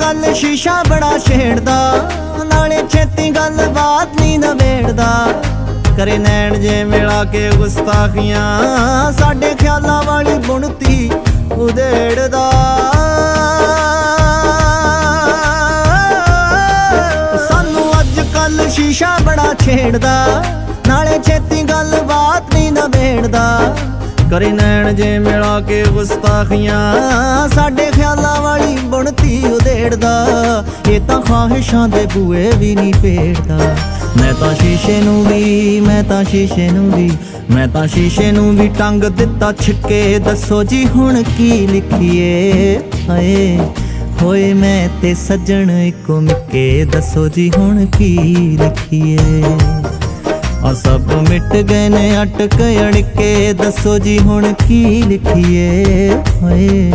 ਕੱਲ ਸ਼ੀਸ਼ਾ ਬੜਾ ਛੇੜਦਾ, ਨਾਲੇ ਛੇਤੀ ਗੱਲਬਾਤ ਨਹੀਂ ਨਵੇੜਦਾ। ਕਰੇ ਨੈਣ ਜੇ ਮਿਲਾ ਕੇ ਗੁਸਤਾਖੀਆਂ, ਸਾਡੇ ਖਿਆਲਾਂ ਵਾਲੀ ਬੁਣਤੀ ਉਧੇੜਦਾ ਸਾਨੂੰ ਅੱਜ ਕੱਲ ਸ਼ੀਸ਼ਾ ਬੜਾ ਛੇੜਦਾ, ਨਾਲੇ ਛੇਤੀ ਗੱਲਬਾਤ ਨਹੀਂ ਨਵੇੜਦਾ। ਕਰੇ ਨੈਣ ਜੇ ਮਿਲਾ ਕੇ ਗੁਸਤਾਖੀਆਂ, ਸਾਡੇ ਖਿਆਲਾਂ ਵਾਲੀ ਉਧੇੜਦਾ ਇਹ ਤਾਂ ਖਾਹਿਸ਼ਾਂ ਦੇ ਬੂਏ ਵੀ ਨਹੀਂ ਪੇੜਦਾ ਮੈਂ ਤਾਂ ਸ਼ੀਸ਼ੇ ਨੂੰ ਵੀ, ਮੈਂ ਤਾਂ ਸ਼ੀਸ਼ੇ ਨੂੰ ਵੀ, ਮੈਂ ਤਾਂ ਸ਼ੀਸ਼ੇ ਨੂੰ ਵੀ ਟੰਗ ਦਿੱਤਾ। ਛਿੱਕੇ ਦੱਸੋ ਜੀ ਹੁਣ ਕੀ ਲਿਖੀਏ? ਹਾਏ, ਹੋਏ ਮੈਂ ਤੇ ਸੱਜਣ ਇੱਕੋ ਮਿੱਕੇ। ਦੱਸੋ ਜੀ ਹੁਣ ਕੀ ਲਿਖੀਏ? ਆ ਸਭ ਮਿਟ ਗਏ ਨੇ ਅਟਕ ਅੜਕੇ ਦੱਸੋ ਜੀ ਹੁਣ ਕੀ ਲਿਖੀਏ? ਹੋਏ